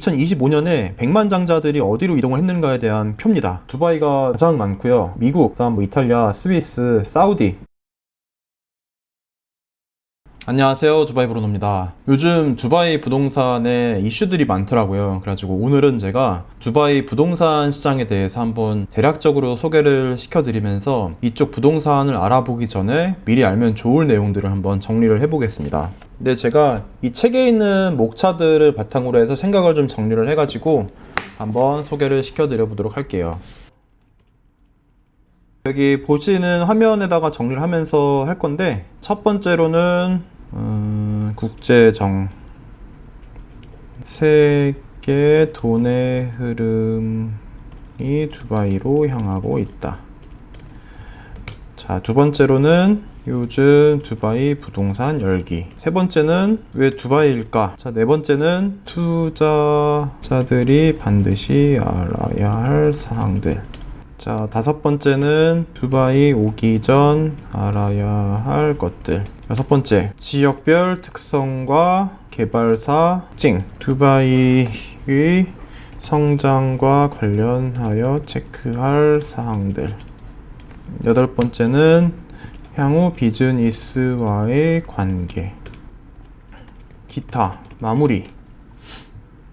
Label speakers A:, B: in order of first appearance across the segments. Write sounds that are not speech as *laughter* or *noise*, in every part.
A: 2025년에 100만 장자들이 어디로 이동을 했는가에 대한 표입니다. 두바이가 가장 많고요. 미국, 그다음 뭐 이탈리아, 스위스, 사우디. 안녕하세요. 두바이 브로노입니다. 요즘 두바이 부동산에 이슈들이 많더라고요. 그래가지고 오늘은 제가 두바이 부동산 시장에 대해서 한번 대략적으로 소개를 시켜드리면서 이쪽 부동산을 알아보기 전에 미리 알면 좋을 내용들을 한번 정리를 해보겠습니다. 근데 제가 이 책에 있는 목차들을 바탕으로 해서 생각을 좀 정리를 해가지고 한번 소개를 시켜드려 보도록 할게요. 여기 보시는 화면에다가 정리를 하면서 할 건데 첫 번째로는 음, 국제정 세계 돈의 흐름이 두바이로 향하고 있다. 자, 두 번째로는 요즘 두바이 부동산 열기. 세 번째는 왜 두바이일까? 자, 네 번째는 투자자들이 반드시 알아야 할 사항들. 자, 다섯 번째는 두바이 오기 전 알아야 할 것들. 여섯 번째, 지역별 특성과 개발사 특징. 두바이의 성장과 관련하여 체크할 사항들. 여덟 번째는 향후 비즈니스와의 관계. 기타, 마무리.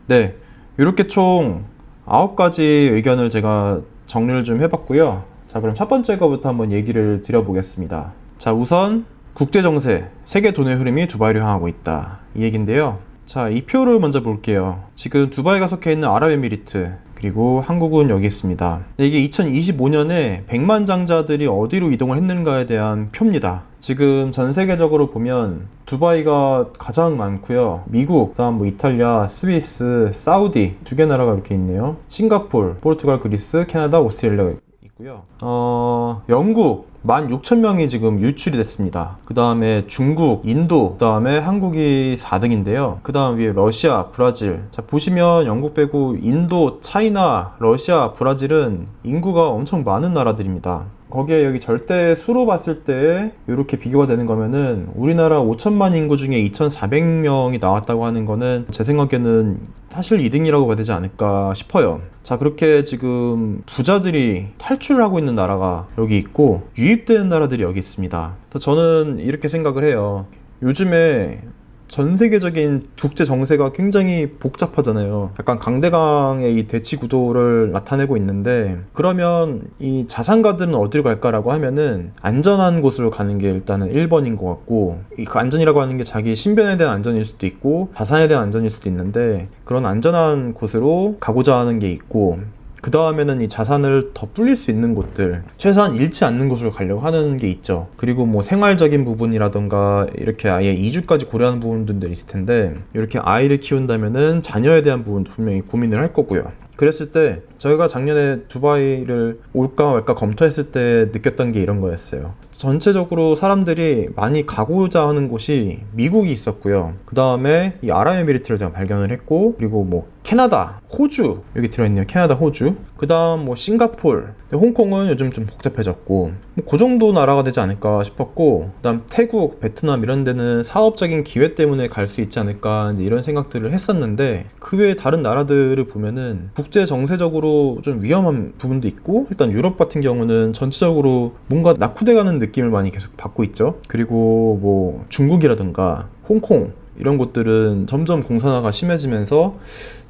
A: 네, 이렇게 총 아홉 가지 의견을 제가 정리를 좀 해봤고요. 자, 그럼 첫 번째 거부터 한번 얘기를 드려보겠습니다. 자, 우선 국제 정세, 세계 돈의 흐름이 두바이로 향하고 있다. 이 얘긴데요. 자, 이 표를 먼저 볼게요. 지금 두바이가 속해 있는 아랍에미리트, 그리고 한국은 여기 있습니다. 이게 2025년에 100만 장자들이 어디로 이동을 했는가에 대한 표입니다. 지금 전 세계적으로 보면 두바이가 가장 많고요. 미국, 그다음 뭐 이탈리아, 스위스, 사우디 두 개 나라가 이렇게 있네요. 싱가폴, 포르투갈, 그리스, 캐나다, 오스트레일리아 있고요. 어, 영국 16,000명이 지금 유출이 됐습니다. 그 다음에 중국, 인도, 그 다음에 한국이 4등인데요. 그 다음 위에 러시아, 브라질. 자, 보시면 영국 빼고 인도, 차이나, 러시아, 브라질은 인구가 엄청 많은 나라들입니다. 거기에 여기 절대 수로 봤을 때 이렇게 비교가 되는 거면은 우리나라 5천만 인구 중에 2,400명이 나왔다고 하는 거는 제 생각에는 사실 2등이라고 봐야 되지 않을까 싶어요. 자, 그렇게 지금 부자들이 탈출을 하고 있는 나라가 여기 있고 유입되는 나라들이 여기 있습니다. 저는 이렇게 생각을 해요. 요즘에 전 세계적인 국제 정세가 굉장히 복잡하잖아요. 약간 강대강의 이 대치 구도를 나타내고 있는데 그러면 이 자산가들은 어디로 갈까라고 하면은 안전한 곳으로 가는 게 일단은 1번인 것 같고 이그 안전이라고 하는 게 자기 신변에 대한 안전일 수도 있고 자산에 대한 안전일 수도 있는데 그런 안전한 곳으로 가고자 하는 게 있고 그 다음에는 이 자산을 더 불릴 수 있는 곳들, 최소한 잃지 않는 곳으로 가려고 하는 게 있죠. 그리고 뭐 생활적인 부분이라던가 이렇게 아예 이주까지 고려하는 부분들이 있을 텐데, 이렇게 아이를 키운다면은 자녀에 대한 부분도 분명히 고민을 할 거고요. 그랬을 때 저희가 작년에 두바이를 올까 말까 검토했을 때 느꼈던 게 이런 거였어요. 전체적으로 사람들이 많이 가고자 하는 곳이 미국이 있었고요. 그 다음에 이 아랍에미리트를 제가 발견을 했고, 그리고 뭐 캐나다, 호주 여기 들어있네요. 캐나다, 호주. 그 다음 뭐 싱가폴, 홍콩은 요즘 좀 복잡해졌고, 뭐그 정도 나라가 되지 않을까 싶었고, 그 다음 태국, 베트남 이런 데는 사업적인 기회 때문에 갈 수 있지 않을까 이런 생각들을 했었는데, 그 외에 다른 나라들을 보면은 국제 정세적으로 좀 위험한 부분도 있고, 일단 유럽 같은 경우는 전체적으로 뭔가 낙후돼가는 느낌을 많이 계속 받고 있죠. 그리고 뭐 중국이라든가 홍콩 이런 곳들은 점점 공산화가 심해지면서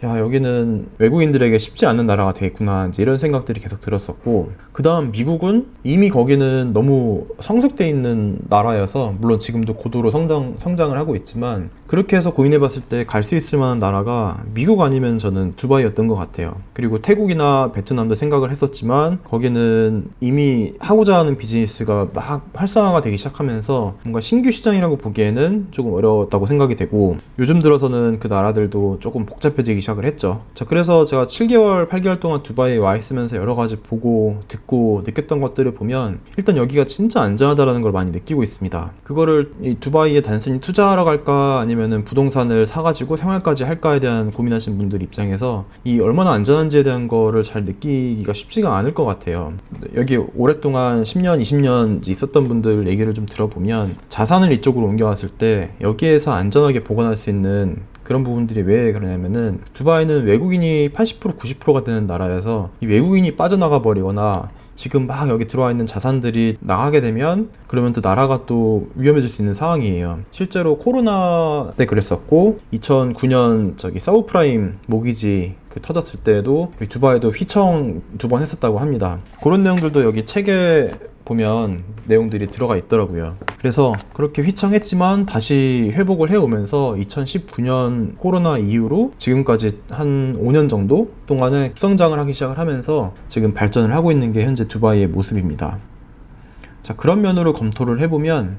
A: 야 여기는 외국인들에게 쉽지 않은 나라가 되겠구나 이런 생각들이 계속 들었었고 그 다음 미국은 이미 거기는 너무 성숙돼 있는 나라여서 물론 지금도 고도로 성장 성장을 하고 있지만 그렇게 해서 고민해 봤을 때 갈 수 있을 만한 나라가 미국 아니면 저는 두바이였던 것 같아요. 그리고 태국이나 베트남도 생각을 했었지만 거기는 이미 하고자 하는 비즈니스가 막 활성화가 되기 시작하면서 뭔가 신규 시장이라고 보기에는 조금 어려웠다고 생각이 되고 요즘 들어서는 그 나라들도 조금 복잡해지기 시작을 했죠. 자, 그래서 제가 7개월, 8개월 동안 두바이에 와 있으면서 여러 가지 보고 듣고 느꼈던 것들을 보면 일단 여기가 진짜 안전하다라는 걸 많이 느끼고 있습니다. 그거를 이 두바이에 단순히 투자하러 갈까 아니면 아니면은 부동산을 사가지고 생활까지 할까에 대한 고민하시는 분들 입장에서 이 얼마나 안전한지에 대한 거를 잘 느끼기가 쉽지가 않을 것 같아요. 여기 오랫동안 10년, 20년 있었던 분들 얘기를 좀 들어보면 자산을 이쪽으로 옮겨왔을 때 여기에서 안전하게 보관할 수 있는 그런 부분들이 왜 그러냐면은 두바이는 외국인이 80% 90%가 되는 나라여서 이 외국인이 빠져나가 버리거나 지금 막 여기 들어와 있는 자산들이 나가게 되면 그러면 또 나라가 또 위험해질 수 있는 상황이에요. 실제로 코로나 때 그랬었고 2009년 저기 서브프라임 모기지 그 터졌을 때에도 두바이도 휘청 두 번 했었다고 합니다. 그런 내용들도 여기 책에 보면 내용들이 들어가 있더라고요. 그래서 그렇게 휘청했지만 다시 회복을 해오면서 2019년 코로나 이후로 지금까지 한 5년 정도 동안에 성장을 하기 시작을 하면서 지금 발전을 하고 있는 게 현재 두바이의 모습입니다. 자, 그런 면으로 검토를 해보면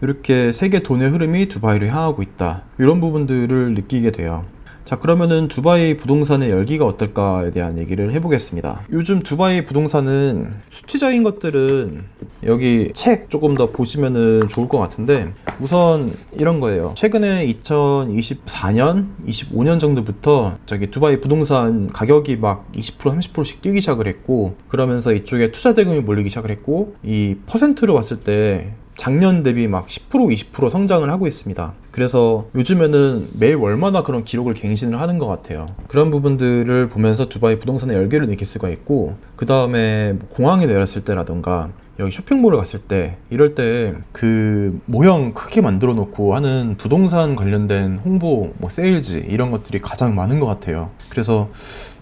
A: 이렇게 세계 돈의 흐름이 두바이로 향하고 있다. 이런 부분들을 느끼게 돼요. 자, 그러면은 두바이 부동산의 열기가 어떨까에 대한 얘기를 해보겠습니다. 요즘 두바이 부동산은 수치적인 것들은 여기 책 조금 더 보시면은 좋을 것 같은데 우선 이런 거예요. 최근에 2024년, 25년 정도부터 저기 두바이 부동산 가격이 막 20% 30%씩 뛰기 시작을 했고 그러면서 이쪽에 투자 대금이 몰리기 시작을 했고 이 퍼센트로 봤을 때 작년 대비 막 10% 20% 성장을 하고 있습니다. 그래서 요즘에는 매일 월마다 그런 기록을 갱신을 하는 것 같아요. 그런 부분들을 보면서 두바이 부동산의 열기를 느낄 수가 있고 그 다음에 공항에 내렸을 때라던가 여기 쇼핑몰을 갔을 때 이럴 때 그 모형 크게 만들어 놓고 하는 부동산 관련된 홍보 뭐 세일즈 이런 것들이 가장 많은 것 같아요. 그래서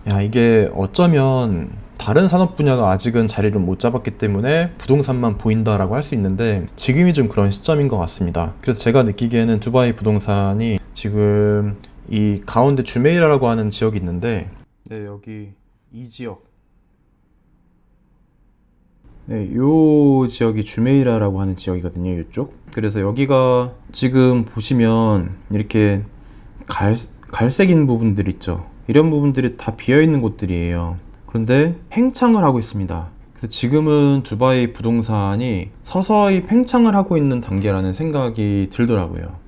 A: 야 이게 어쩌면 다른 산업 분야가 아직은 자리를 못 잡았기 때문에 부동산만 보인다라고 할 수 있는데 지금이 좀 그런 시점인 것 같습니다. 그래서 제가 느끼기에는 두바이 부동산이 지금 이 가운데 주메이라라고 하는 지역이 있는데 네 여기 이 지역 네, 요 지역이 주메이라라고 하는 지역이거든요, 이쪽. 그래서 여기가 지금 보시면 이렇게 갈, 갈색인 부분들 있죠. 이런 부분들이 다 비어있는 곳들이에요. 그런데 팽창을 하고 있습니다. 그래서 지금은 두바이 부동산이 서서히 팽창을 하고 있는 단계라는 생각이 들더라고요.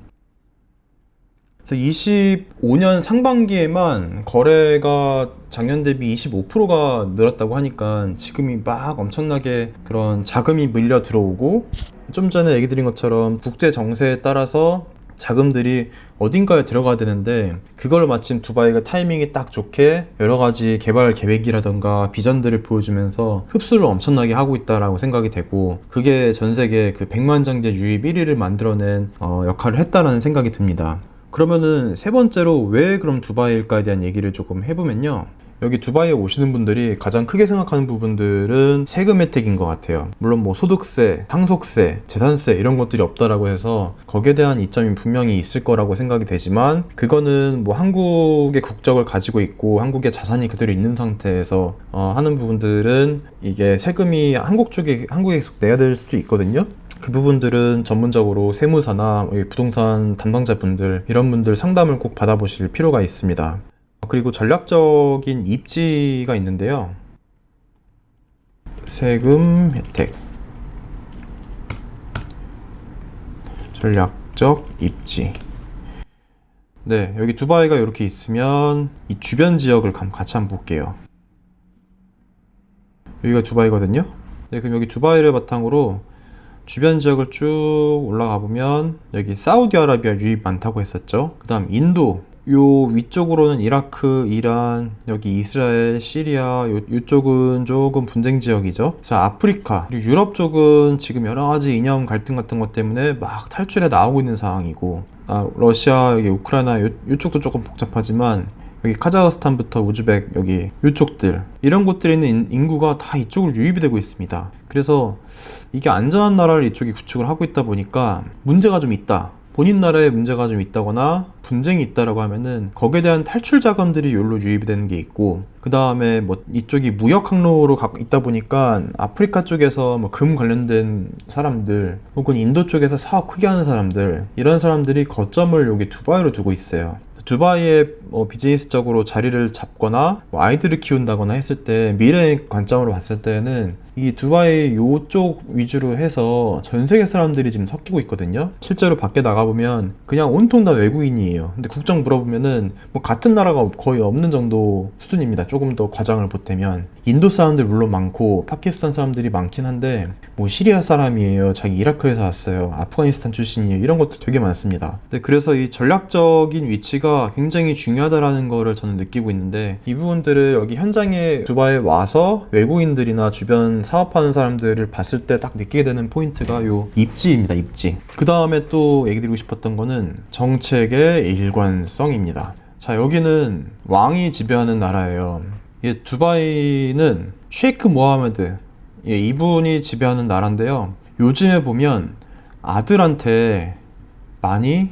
A: 그래서 25년 상반기에만 거래가 작년 대비 25%가 늘었다고 하니까 지금이 막 엄청나게 그런 자금이 밀려 들어오고 좀 전에 얘기 드린 것처럼 국제 정세에 따라서 자금들이 어딘가에 들어가야 되는데 그걸 마침 두바이가 타이밍이 딱 좋게 여러 가지 개발 계획이라던가 비전들을 보여주면서 흡수를 엄청나게 하고 있다라고 생각이 되고 그게 전 세계 그 100만 장대 유입 1위를 만들어낸 어, 역할을 했다라는 생각이 듭니다. 그러면은 세 번째로 왜 그럼 두바이일까에 대한 얘기를 조금 해보면요. 여기 두바이에 오시는 분들이 가장 크게 생각하는 부분들은 세금 혜택인 것 같아요. 물론 뭐 소득세, 상속세, 재산세 이런 것들이 없다라고 해서 거기에 대한 이점이 분명히 있을 거라고 생각이 되지만 그거는 뭐 한국의 국적을 가지고 있고 한국의 자산이 그대로 있는 상태에서 어, 하는 부분들은 이게 세금이 한국 쪽에 한국에 계속 내야 될 수도 있거든요. 그 부분들은 전문적으로 세무사나 부동산 담당자분들 이런 분들 상담을 꼭 받아보실 필요가 있습니다. 그리고 전략적인 입지가 있는데요. 세금 혜택. 전략적 입지. 네, 여기 두바이가 이렇게 있으면 이 주변 지역을 같이 한번 볼게요. 여기가 두바이거든요. 네, 그럼 여기 두바이를 바탕으로 주변 지역을 쭉 올라가 보면 여기 사우디아라비아 유입 많다고 했었죠. 그 다음 인도 요 위쪽으로는 이라크, 이란, 여기 이스라엘, 시리아 요, 요쪽은 조금 분쟁 지역이죠. 자, 아프리카, 그리고 유럽 쪽은 지금 여러 가지 이념 갈등 같은 것 때문에 막 탈출해 나오고 있는 상황이고 아, 러시아, 여기 우크라이나 요, 요쪽도 조금 복잡하지만 여기 카자흐스탄부터 우즈벡 여기 이쪽들 이런 곳들에 있는 인구가 다 이쪽으로 유입이 되고 있습니다. 그래서 이게 안전한 나라를 이쪽이 구축을 하고 있다 보니까 문제가 좀 있다. 본인 나라에 문제가 좀 있다거나 분쟁이 있다라고 하면은 거기에 대한 탈출 자금들이 여기로 유입이 되는 게 있고 그 다음에 뭐 이쪽이 무역 항로로 가 있다 보니까 아프리카 쪽에서 뭐 금 관련된 사람들 혹은 인도 쪽에서 사업 크게 하는 사람들 이런 사람들이 거점을 여기 두바이로 두고 있어요. 두바이에 뭐 비즈니스적으로 자리를 잡거나 뭐 아이들을 키운다거나 했을 때 미래 관점으로 봤을 때는 이 두바이 요쪽 위주로 해서 전 세계 사람들이 지금 섞이고 있거든요. 실제로 밖에 나가보면 그냥 온통 다 외국인이에요. 근데 국적 물어보면은 뭐 같은 나라가 거의 없는 정도 수준입니다. 조금 더 과장을 보태면. 인도 사람들 물론 많고 파키스탄 사람들이 많긴 한데 뭐 시리아 사람이에요. 자기 이라크에서 왔어요. 아프가니스탄 출신이에요. 이런 것도 되게 많습니다. 근데 그래서 이 전략적인 위치가 굉장히 중요하다라는 거를 저는 느끼고 있는데 이 부분들을 여기 현장에 두바이에 와서 외국인들이나 주변 사업하는 사람들을 봤을 때 딱 느끼게 되는 포인트가 요 입지입니다. 입지. 그 다음에 또 얘기 드리고 싶었던 거는 정책의 일관성입니다. 자, 여기는 왕이 지배하는 나라예요. 예, 두바이는 쉐이크 모하메드 예, 이분이 지배하는 나라인데요. 요즘에 보면 아들한테 많이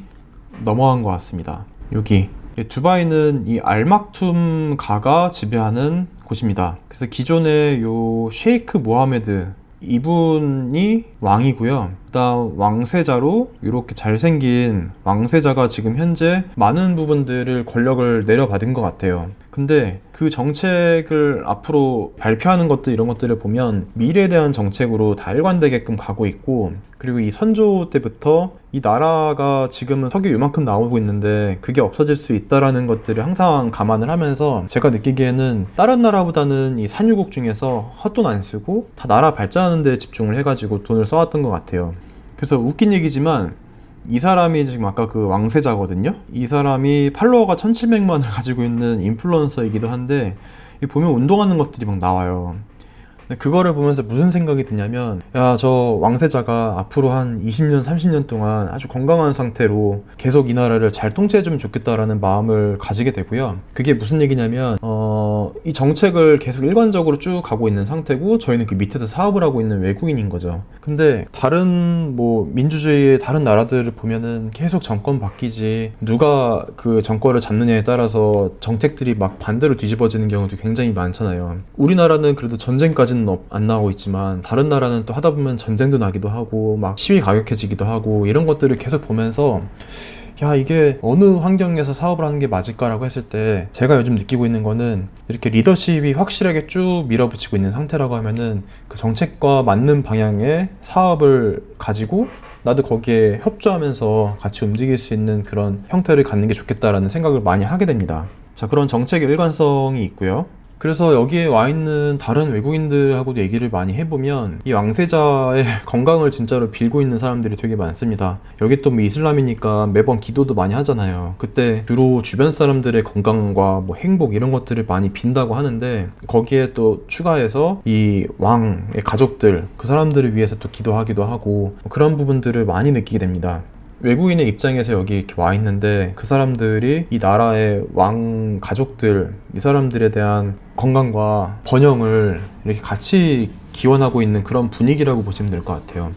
A: 넘어간 것 같습니다. 여기 예, 두바이는 이 알막툼 가가 지배하는 곳입니다. 그래서 기존의 요 쉐이크 모하메드 이분이 왕이고요. 일단 왕세자로 이렇게 잘생긴 왕세자가 지금 현재 많은 부분들을 권력을 내려받은 것 같아요. 근데 그 정책을 앞으로 발표하는 것들 이런 것들을 보면 미래에 대한 정책으로 다 일관되게끔 가고 있고 그리고 이 선조 때부터 이 나라가 지금은 석유 요만큼 나오고 있는데 그게 없어질 수 있다라는 것들을 항상 감안을 하면서 제가 느끼기에는 다른 나라보다는 이 산유국 중에서 헛돈 안 쓰고 다 나라 발전하는 데 집중을 해가지고 돈을 써왔던 것 같아요. 그래서 웃긴 얘기지만 이 사람이 지금 아까 그 왕세자거든요. 이 사람이 팔로워가 1700만을 가지고 있는 인플루언서이기도 한데 이 보면 운동하는 것들이 막 나와요. 그거를 보면서 무슨 생각이 드냐면 야 저 왕세자가 앞으로 한 20년 30년 동안 아주 건강한 상태로 계속 이 나라를 잘 통치해주면 좋겠다라는 마음을 가지게 되고요. 그게 무슨 얘기냐면 어, 이 정책을 계속 일관적으로 쭉 가고 있는 상태고 저희는 그 밑에서 사업을 하고 있는 외국인인 거죠. 근데 다른 뭐 민주주의의 다른 나라들을 보면은 계속 정권 바뀌지 누가 그 정권을 잡느냐에 따라서 정책들이 막 반대로 뒤집어지는 경우도 굉장히 많잖아요. 우리나라는 그래도 전쟁까지는 없- 안 나오고 있지만 다른 나라는 또 하다 보면 전쟁도 나기도 하고 막 시위 가격해지기도 하고 이런 것들을 계속 보면서 야 이게 어느 환경에서 사업을 하는 게 맞을까라고 했을 때 제가 요즘 느끼고 있는 거는 이렇게 리더십이 확실하게 쭉 밀어붙이고 있는 상태라고 하면은 그 정책과 맞는 방향의 사업을 가지고 나도 거기에 협조하면서 같이 움직일 수 있는 그런 형태를 갖는 게 좋겠다라는 생각을 많이 하게 됩니다. 자 그런 정책의 일관성이 있고요. 그래서 여기에 와 있는 다른 외국인들하고도 얘기를 많이 해보면 이 왕세자의 *laughs* 건강을 진짜로 빌고 있는 사람들이 되게 많습니다. 여기 또 뭐 이슬람이니까 매번 기도도 많이 하잖아요. 그때 주로 주변 사람들의 건강과 뭐 행복 이런 것들을 많이 빈다고 하는데 거기에 또 추가해서 이 왕의 가족들 그 사람들을 위해서 또 기도하기도 하고 뭐 그런 부분들을 많이 느끼게 됩니다. 외국인의 입장에서 여기 이렇게 와 있는데 그 사람들이 이 나라의 왕 가족들 이 사람들에 대한 건강과 번영을 이렇게 같이 기원하고 있는 그런 분위기라고 보시면 될 것 같아요.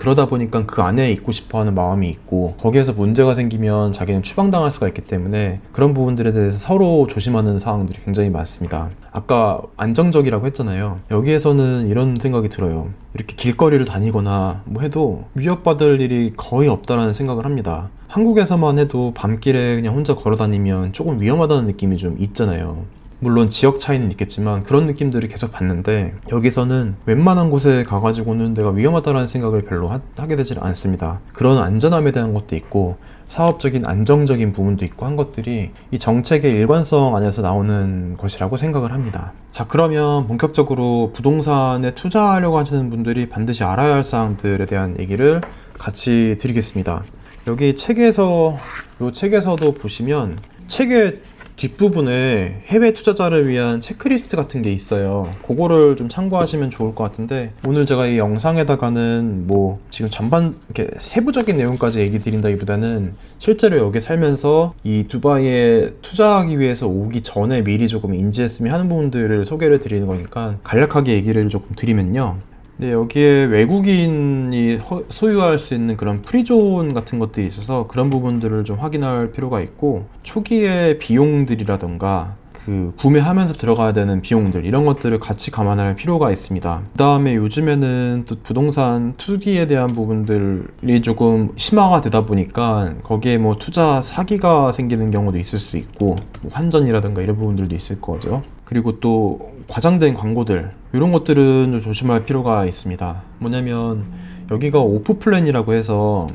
A: 그러다 보니까 그 안에 있고 싶어 하는 마음이 있고 거기에서 문제가 생기면 자기는 추방당할 수가 있기 때문에 그런 부분들에 대해서 서로 조심하는 상황들이 굉장히 많습니다. 아까 안정적이라고 했잖아요. 여기에서는 이런 생각이 들어요. 이렇게 길거리를 다니거나 뭐 해도 위협받을 일이 거의 없다라는 생각을 합니다. 한국에서만 해도 밤길에 그냥 혼자 걸어 다니면 조금 위험하다는 느낌이 좀 있잖아요. 물론 지역 차이는 있겠지만 그런 느낌들을 계속 받는데 여기서는 웬만한 곳에 가가지고는 내가 위험하다라는 생각을 별로 하, 게 되질 않습니다. 그런 안전함에 대한 것도 있고 사업적인 안정적인 부분도 있고 한 것들이 이 정책의 일관성 안에서 나오는 것이라고 생각을 합니다. 자 그러면 본격적으로 부동산에 투자하려고 하시는 분들이 반드시 알아야 할 사항들에 대한 얘기를 같이 드리겠습니다. 여기 책에서 이 책에서도 보시면 책의 뒷부분에 해외 투자자를 위한 체크리스트 같은 게 있어요. 그거를 좀 참고하시면 좋을 것 같은데 오늘 제가 이 영상에다가는 뭐 지금 전반 이렇게 세부적인 내용까지 얘기 드린다기보다는 실제로 여기 살면서 이 두바이에 투자하기 위해서 오기 전에 미리 조금 인지했으면 하는 부분들을 소개를 드리는 거니까 간략하게 얘기를 조금 드리면요. 네, 여기에 외국인이 허- 소유할 수 있는 그런 프리존 같은 것들이 있어서 그런 부분들을 좀 확인할 필요가 있고 초기의 비용들이라던가 그 구매하면서 들어가야 되는 비용들 이런 것들을 같이 감안할 필요가 있습니다. 그 다음에 요즘에는 또 부동산 투기에 대한 부분들이 조금 심화가 되다 보니까 거기에 뭐 투자 사기가 생기는 경우도 있을 수 있고 뭐 환전이라든가 이런 부분들도 있을 거죠. 그리고 또 과장된 광고들 이런 것들은 좀 조심할 필요가 있습니다. 뭐냐면 여기가 오프 플랜이라고 해서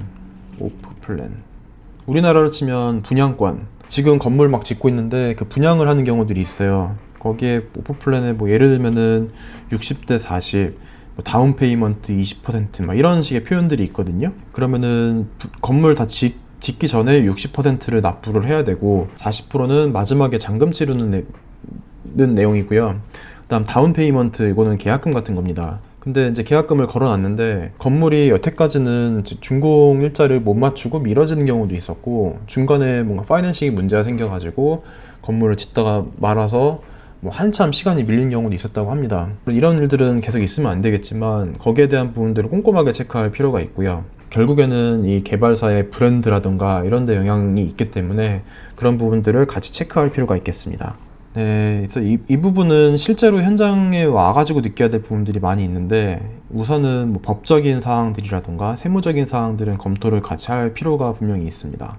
A: 오프 플랜 우리나라로 치면 분양권 지금 건물 막 짓고 있는데 그 분양을 하는 경우들이 있어요. 거기에 오프 플랜에 뭐 예를 들면은 60대 40, 뭐 다운 페이먼트 20%막 이런 식의 표현들이 있거든요. 그러면은 부- 건물 다 짓, 짓기 전에 60%를 납부를 해야 되고 40%는 마지막에 잔금 치르는 내, 는 내용이고요. 그다음 다운 페이먼트 이거는 계약금 같은 겁니다. 근데 이제 계약금을 걸어놨는데 건물이 여태까지는 준공 일자를 못 맞추고 미뤄지는 경우도 있었고 중간에 뭔가 파이낸싱이 문제가 생겨가지고 건물을 짓다가 말아서 뭐 한참 시간이 밀린 경우도 있었다고 합니다. 이런 일들은 계속 있으면 안 되겠지만 거기에 대한 부분들을 꼼꼼하게 체크할 필요가 있고요. 결국에는 이 개발사의 브랜드라던가 이런 데 영향이 있기 때문에 그런 부분들을 같이 체크할 필요가 있겠습니다. 네, 그래서 이, 이 부분은 실제로 현장에 와가지고 느껴야 될 부분들이 많이 있는데 우선은 뭐 법적인 사항들이라던가 세무적인 사항들은 검토를 같이 할 필요가 분명히 있습니다.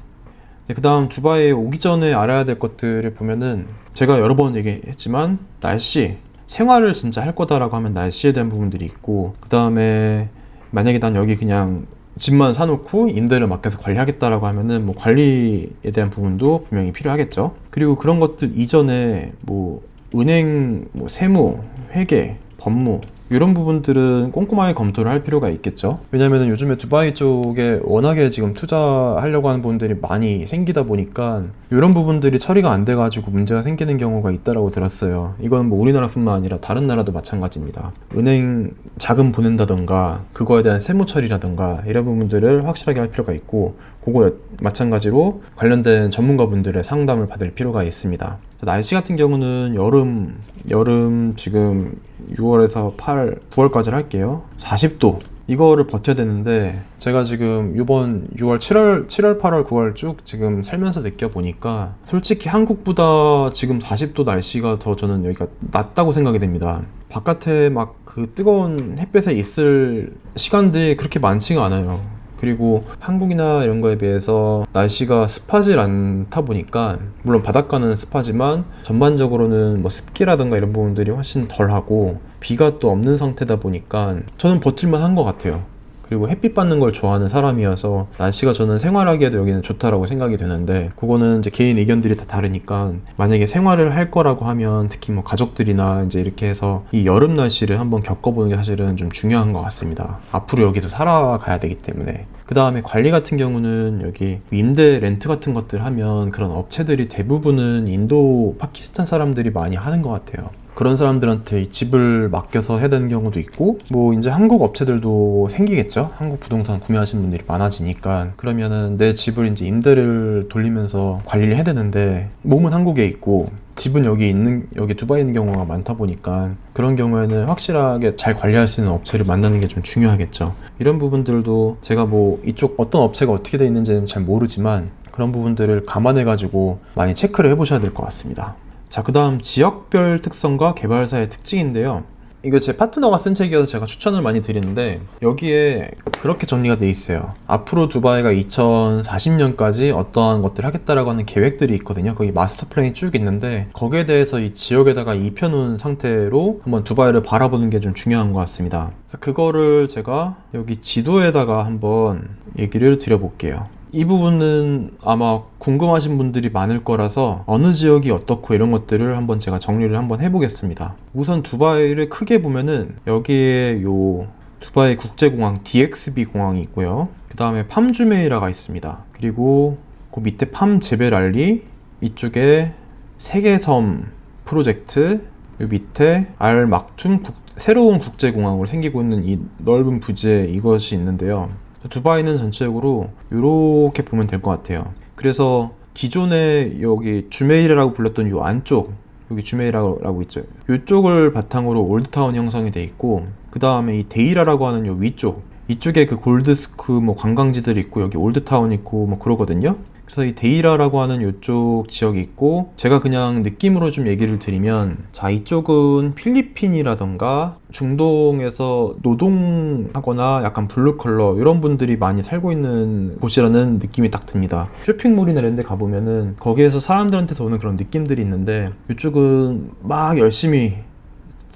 A: 네, 그 다음 두바이에 오기 전에 알아야 될 것들을 보면은 제가 여러 번 얘기했지만 날씨, 생활을 진짜 할 거다라고 하면 날씨에 대한 부분들이 있고 그 다음에 만약에 난 여기 그냥 집만 사놓고 임대를 맡겨서 관리하겠다라고 하면은 뭐 관리에 대한 부분도 분명히 필요하겠죠. 그리고 그런 것들 이전에 뭐 은행, 뭐 세무, 회계, 법무 이런 부분들은 꼼꼼하게 검토를 할 필요가 있겠죠. 왜냐면은 요즘에 두바이 쪽에 워낙에 지금 투자하려고 하는 분들이 많이 생기다 보니까 이런 부분들이 처리가 안 돼가지고 문제가 생기는 경우가 있다라고 들었어요. 이건 뭐 우리나라뿐만 아니라 다른 나라도 마찬가지입니다. 은행 자금 보낸다던가 그거에 대한 세무 처리라던가 이런 부분들을 확실하게 할 필요가 있고 그거 마찬가지로 관련된 전문가분들의 상담을 받을 필요가 있습니다. 날씨 같은 경우는 여름 여름 지금 6월에서 8, 9월까지 할게요. 40도 이거를 버텨야 되는데 제가 지금 이번 6월, 7월, 7월, 8월, 9월 쭉 지금 살면서 느껴보니까 솔직히 한국보다 지금 40도 날씨가 더 저는 여기가 낫다고 생각이 됩니다. 바깥에 막 그 뜨거운 햇볕에 있을 시간들이 그렇게 많지가 않아요. 그리고 한국이나 이런 거에 비해서 날씨가 습하지 않다 보니까 물론 바닷가는 습하지만 전반적으로는 뭐 습기라든가 이런 부분들이 훨씬 덜하고 비가 또 없는 상태다 보니까 저는 버틸만 한 것 같아요. 그리고 햇빛 받는 걸 좋아하는 사람이어서 날씨가 저는 생활하기에도 여기는 좋다라고 생각이 되는데 그거는 이제 개인 의견들이 다 다르니까 만약에 생활을 할 거라고 하면 특히 뭐 가족들이나 이제 이렇게 해서 이 여름 날씨를 한번 겪어보는 게 사실은 좀 중요한 것 같습니다. 앞으로 여기서 살아가야 되기 때문에 그 다음에 관리 같은 경우는 여기 임대 렌트 같은 것들 하면 그런 업체들이 대부분은 인도 파키스탄 사람들이 많이 하는 것 같아요. 그런 사람들한테 이 집을 맡겨서 해야 되는 경우도 있고 뭐 이제 한국 업체들도 생기겠죠 한국 부동산 구매하시는 분들이 많아지니까 그러면은 내 집을 이제 임대를 돌리면서 관리를 해야 되는데 몸은 한국에 있고 집은 여기 있는 여기 두바이에 있는 경우가 많다 보니까 그런 경우에는 확실하게 잘 관리할 수 있는 업체를 만나는 게 좀 중요하겠죠 이런 부분들도 제가 뭐 이쪽 어떤 업체가 어떻게 돼 있는지는 잘 모르지만 그런 부분들을 감안해 가지고 많이 체크를 해보셔야 될 것 같습니다 자, 그 다음 지역별 특성과 개발사의 특징인데요. 이거 제 파트너가 쓴 책이어서 제가 추천을 많이 드리는데 여기에 그렇게 정리가 돼 있어요. 앞으로 두바이가 2040년까지 어떠한 것들을 하겠다라고 하는 계획들이 있거든요. 거기 마스터 플랜이 쭉 있는데 거기에 대해서 이 지역에다가 입혀놓은 상태로 한번 두바이를 바라보는 게 좀 중요한 것 같습니다. 그래서 그거를 제가 여기 지도에다가 한번 얘기를 드려볼게요. 이 부분은 아마 궁금하신 분들이 많을 거라서 어느 지역이 어떻고 이런 것들을 한번 제가 정리를 한번 해보겠습니다. 우선 두바이를 크게 보면은 여기에 요 두바이 국제공항 DXB 공항이 있고요. 그 다음에 팜주메이라가 있습니다. 그리고 그 밑에 팜 제베랄리 이쪽에 세계섬 프로젝트 요 밑에 알 막툼 국- 새로운 국제공항으로 생기고 있는 이 넓은 부지에 이것이 있는데요. 두바이는 전체적으로 이렇게 보면 될 것 같아요. 그래서 기존에 여기 주메이라고 불렀던 이 안쪽 여기 주메이라고 있죠. 이쪽을 바탕으로 올드타운 형성이 돼 있고 그 다음에 이 데이라라고 하는 요 위쪽 이쪽에 그 골드스크 뭐 관광지들이 있고 여기 올드타운 있고 뭐 그러거든요. 그래서 이 데이라라고 하는 이쪽 지역이 있고 제가 그냥 느낌으로 좀 얘기를 드리면 자 이쪽은 필리핀이라던가 중동에서 노동하거나 약간 블루 컬러 이런 분들이 많이 살고 있는 곳이라는 느낌이 딱 듭니다. 쇼핑몰이나 이런 데 가보면은 거기에서 사람들한테서 오는 그런 느낌들이 있는데 이쪽은 막 열심히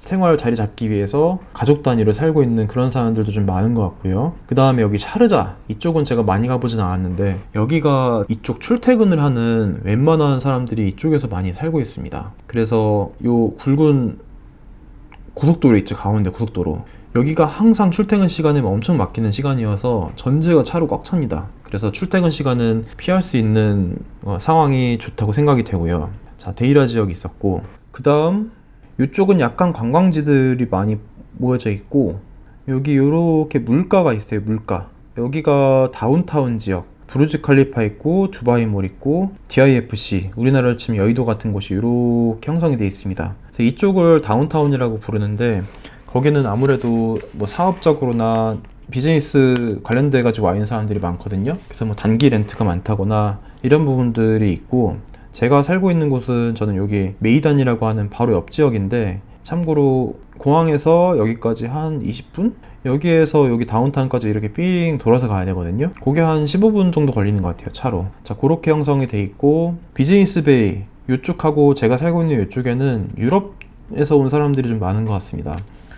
A: 생활 자리 잡기 위해서 가족 단위로 살고 있는 그런 사람들도 좀 많은 것 같고요. 그 다음에 여기 샤르자 이쪽은 제가 많이 가보진 않았는데 여기가 이쪽 출퇴근을 하는 웬만한 사람들이 이쪽에서 많이 살고 있습니다. 그래서 요 굵은 고속도로 있죠 가운데 고속도로 여기가 항상 출퇴근 시간에 엄청 막히는 시간이어서 전체가 차로 꽉 찹니다. 그래서 출퇴근 시간은 피할 수 있는 어, 상황이 좋다고 생각이 되고요. 자 데이라 지역이 있었고 그 다음 이쪽은 약간 관광지들이 많이 모여져 있고 여기 이렇게 물가가 있어요 물가. 여기가 다운타운 지역. 부르즈 칼리파 있고 두바이몰 있고 DIFC 우리나라로 치면 여의도 같은 곳이 이렇게 형성이 되어 있습니다. 그래서 이쪽을 다운타운이라고 부르는데 거기는 아무래도 뭐 사업적으로나 비즈니스 관련돼 가지고 와 있는 사람들이 많거든요. 그래서 뭐 단기 렌트가 많다거나 이런 부분들이 있고 제가 살고 있는 곳은 저는 여기 메이단이라고 하는 바로 옆 지역인데 참고로 공항에서 여기까지 한 20분? 여기에서 여기 다운타운까지 이렇게 삥 돌아서 가야 되거든요. 그게 한 15분 정도 걸리는 것 같아요, 차로. 자, 그렇게 형성이 돼 있고 비즈니스 베이 이쪽하고 제가 살고 있는 이쪽에는 유럽에서 온 사람들이 좀 많은 것 같습니다.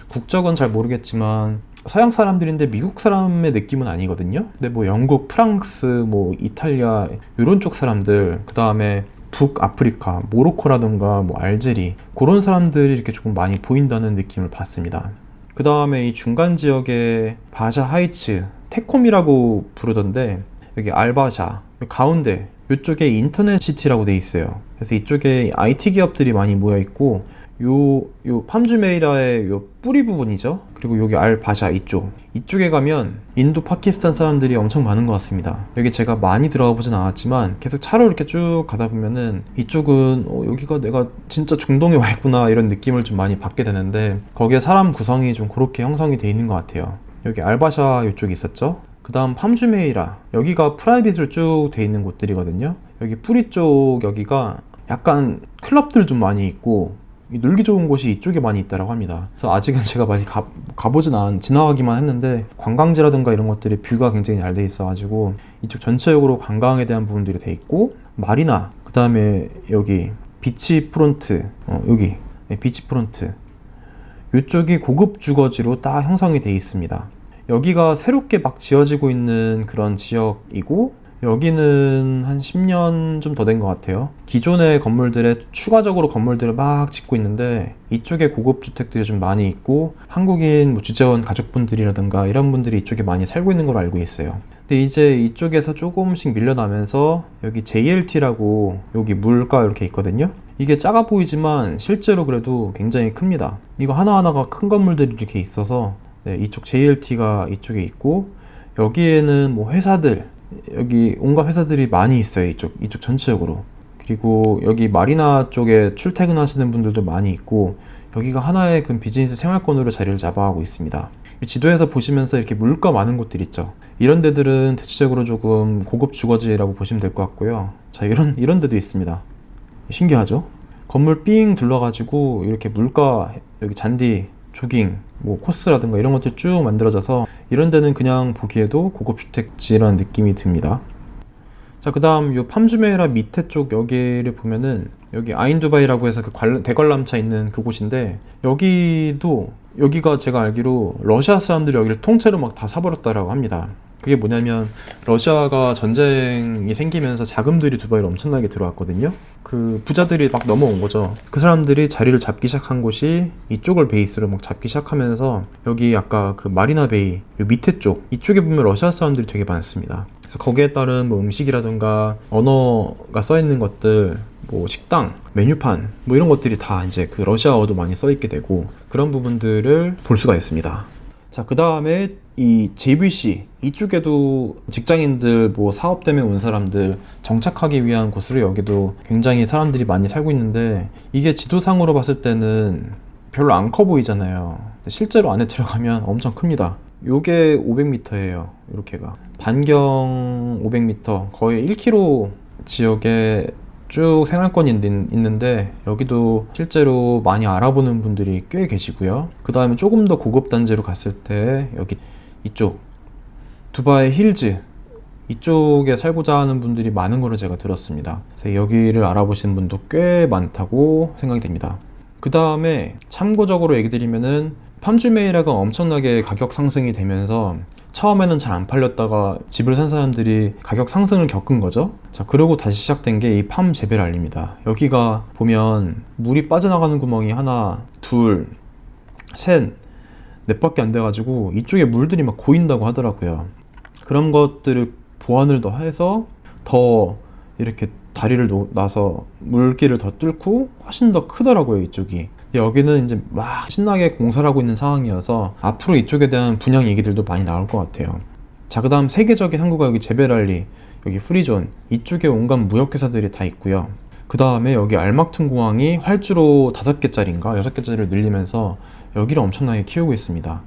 A: 국적은 잘 모르겠지만 서양 사람들인데 미국 사람의 느낌은 아니거든요. 근데 뭐 영국, 프랑스, 뭐 이탈리아 이런 쪽 사람들, 그 다음에 북아프리카, 모로코라든가 뭐 알제리 그런 사람들이 이렇게 조금 많이 보인다는 느낌을 받습니다. 그 다음에 이 중간 지역에 바샤 하이츠, 테콤이라고 부르던데 여기 알바샤, 요 가운데 이쪽에 인터넷 시티라고 돼 있어요. 그래서 이쪽에 IT 기업들이 많이 모여 있고 요, 요 팜주메이라의 요 뿌리 부분이죠. 그리고 여기 알바샤 이쪽. 이쪽에 가면 인도, 파키스탄 사람들이 엄청 많은 것 같습니다. 여기 제가 많이 들어가 보진 않았지만 계속 차로 이렇게 쭉 가다 보면은 이쪽은 어, 여기가 내가 진짜 중동에 와 있구나 이런 느낌을 좀 많이 받게 되는데 거기에 사람 구성이 좀 그렇게 형성이 돼 있는 것 같아요. 여기 알바샤 이쪽이 있었죠. 그 다음 팜주메이라 여기가 프라이빗으로 쭉 돼 있는 곳들이거든요. 여기 뿌리 쪽 여기가 약간 클럽들 좀 많이 있고 이 놀기 좋은 곳이 이쪽에 많이 있다라고 합니다. 그래서 아직은 *laughs* 제가 많이 가, 가보진 않, 지나가기만 했는데 관광지라든가 이런 것들이 뷰가 굉장히 잘 돼 있어가지고 이쪽 전체적으로 관광에 대한 부분들이 돼 있고 마리나 그 다음에 여기 비치 프론트 어, 여기 네, 비치 프론트 이쪽이 고급 주거지로 딱 형성이 돼 있습니다. 여기가 새롭게 막 지어지고 있는 그런 지역이고 여기는 한 10년 좀 더 된 것 같아요. 기존의 건물들에 추가적으로 건물들을 막 짓고 있는데 이쪽에 고급 주택들이 좀 많이 있고 한국인 뭐 주재원 가족분들이라든가 이런 분들이 이쪽에 많이 살고 있는 걸로 알고 있어요. 근데 이제 이쪽에서 조금씩 밀려나면서 여기 JLT라고 여기 물가 이렇게 있거든요. 이게 작아 보이지만 실제로 그래도 굉장히 큽니다. 이거 하나하나가 큰 건물들이 이렇게 있어서 네, 이쪽 JLT가 이쪽에 있고 여기에는 뭐 회사들 여기 온갖 회사들이 많이 있어요 이쪽 이쪽 전체적으로 그리고 여기 마리나 쪽에 출퇴근하시는 분들도 많이 있고 여기가 하나의 그 비즈니스 생활권으로 자리를 잡아가고 있습니다. 이 지도에서 보시면서 이렇게 물가 많은 곳들 있죠. 이런 데들은 대체적으로 조금 고급 주거지라고 보시면 될 것 같고요. 자 이런 이런 데도 있습니다. 신기하죠? 건물 삥 둘러가지고 이렇게 물가 여기 잔디 조깅 뭐 코스라든가 이런 것들 쭉 만들어져서 이런 데는 그냥 보기에도 고급 주택지라는 느낌이 듭니다. 자, 그 다음 요 팜주메라 밑에 쪽 여기를 보면은 여기 아인두바이라고 해서 그 관- 대관람차 있는 그곳인데 여기도 여기가 제가 알기로 러시아 사람들이 여기를 통째로 막 다 사버렸다라고 합니다. 그게 뭐냐면 러시아가 전쟁이 생기면서 자금들이 두바이로 엄청나게 들어왔거든요. 그 부자들이 막 넘어온 거죠. 그 사람들이 자리를 잡기 시작한 곳이 이쪽을 베이스로 막 잡기 시작하면서 여기 아까 그 마리나 베이 요 밑에 쪽 이쪽에 보면 러시아 사람들이 되게 많습니다. 그래서 거기에 따른 뭐 음식이라든가 언어가 써 있는 것들 뭐 식당, 메뉴판 뭐 이런 것들이 다 이제 그 러시아어도 많이 써 있게 되고 그런 부분들을 볼 수가 있습니다. 자, 그 다음에 이 JVC 이쪽에도 직장인들 뭐 사업 때문에 온 사람들 정착하기 위한 곳으로 여기도 굉장히 사람들이 많이 살고 있는데 이게 지도상으로 봤을 때는 별로 안 커 보이잖아요. 실제로 안에 들어가면 엄청 큽니다. 요게 500m예요. 이렇게가 반경 500m 거의 1km 지역에 쭉 생활권이 있는- 있는데 여기도 실제로 많이 알아보는 분들이 꽤 계시고요. 그 다음에 조금 더 고급 단지로 갔을 때 여기 이쪽 두바이 힐즈 이쪽에 살고자 하는 분들이 많은 걸로 제가 들었습니다. 그래서 여기를 알아보시는 분도 꽤 많다고 생각이 됩니다. 그 다음에 참고적으로 얘기 드리면은 팜주메이라가 엄청나게 가격 상승이 되면서 처음에는 잘 안 팔렸다가 집을 산 사람들이 가격 상승을 겪은 거죠. 자, 그러고 다시 시작된 게 이팜 제베랄입니다. 여기가 보면 물이 빠져나가는 구멍이 하나, 둘, 셋, 넷밖에 안 돼가지고 이쪽에 물들이 막 고인다고 하더라고요. 그런 것들을 보완을 더 해서 더 이렇게 다리를 놓- 놔서 물길을 더 뚫고 훨씬 더 크더라고요 이쪽이. 여기는 이제 막 신나게 공사를 하고 있는 상황이어서 앞으로 이쪽에 대한 분양 얘기들도 많이 나올 것 같아요. 자, 그 다음 세계적인 항구가 여기 제베랄리, 여기 프리존, 이쪽에 온갖 무역회사들이 다 있고요. 그 다음에 여기 알막툰 공항이 활주로 다섯 개짜리인가 여섯 개짜리를 늘리면서 여기를 엄청나게 키우고 있습니다.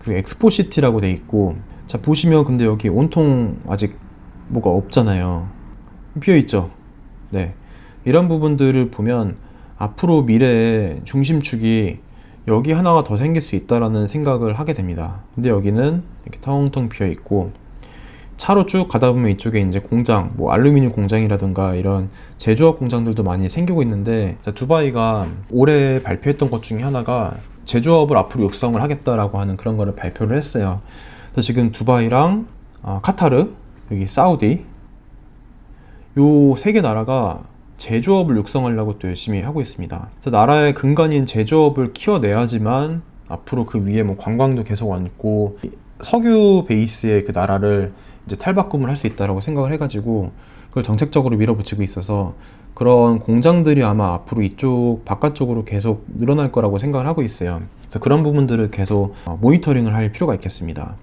A: 그리고 엑스포시티라고 돼 있고, 자, 보시면 근데 여기 온통 아직 뭐가 없잖아요. 비어 있죠? 네. 이런 부분들을 보면 앞으로 미래의 중심축이 여기 하나가 더 생길 수 있다라는 생각을 하게 됩니다. 근데 여기는 이렇게 텅텅 비어 있고 차로 쭉 가다 보면 이쪽에 이제 공장, 뭐 알루미늄 공장이라든가 이런 제조업 공장들도 많이 생기고 있는데 자, 두바이가 올해 발표했던 것 중에 하나가 제조업을 앞으로 육성을 하겠다라고 하는 그런 거를 발표를 했어요. 그래서 지금 두바이랑 아, 카타르, 여기 사우디 요 세 개 나라가 제조업을 육성하려고 또 열심히 하고 있습니다. 그래서 나라의 근간인 제조업을 키워내야지만 앞으로 그 위에 뭐 관광도 계속 왔고 석유 베이스의 그 나라를 이제 탈바꿈을 할 수 있다라고 생각을 해가지고 그걸 정책적으로 밀어붙이고 있어서 그런 공장들이 아마 앞으로 이쪽 바깥쪽으로 계속 늘어날 거라고 생각을 하고 있어요. 그래서 그런 부분들을 계속 어, 모니터링을 할 필요가 있겠습니다.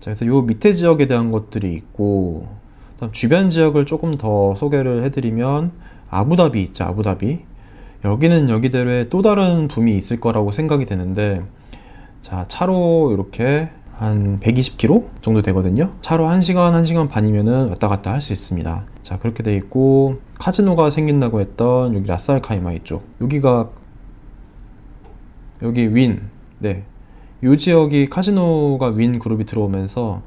A: 자, 그래서 요 밑에 지역에 대한 것들이 있고 주변 지역을 조금 더 소개를 해드리면 아부다비 있죠 아부다비. 여기는 여기대로의 또 다른 붐이 있을 거라고 생각이 되는데 자 차로 이렇게 한 120km 정도 되거든요. 차로 1시간 1시간 반이면은 왔다 갔다 할 수 있습니다. 자 그렇게 돼 있고 카지노가 생긴다고 했던 여기 라스알카이마 이쪽 여기가 여기 윈 네. 요 지역이 카지노가 윈 그룹이 들어오면서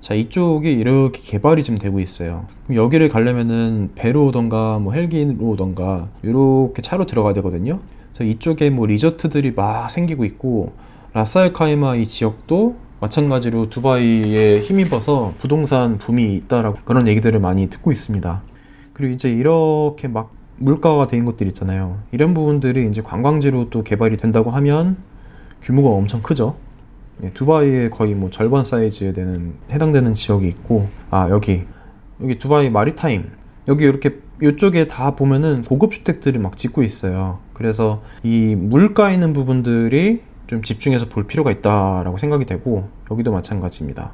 A: 자 이쪽이 이렇게 개발이 지금 되고 있어요. 그럼 여기를 가려면은 배로 오던가 뭐 헬기로 오던가 이렇게 차로 들어가야 되거든요. 그래서 이쪽에 뭐 리조트들이 막 생기고 있고 라스알카이마 이 지역도 마찬가지로 두바이에 힘입어서 부동산 붐이 있다라고 그런 얘기들을 많이 듣고 있습니다. 그리고 이제 이렇게 막 물가가 된 것들 있잖아요. 이런 부분들이 이제 관광지로 또 개발이 된다고 하면 규모가 엄청 크죠. 예, 두바이의 거의 뭐 절반 사이즈에 되는 해당되는 지역이 있고 아 여기 여기 두바이 마리타임 여기 이렇게 이쪽에 다 보면은 고급 주택들이 막 짓고 있어요. 그래서 이 물가 있는 부분들이 좀 집중해서 볼 필요가 있다라고 생각이 되고 여기도 마찬가지입니다.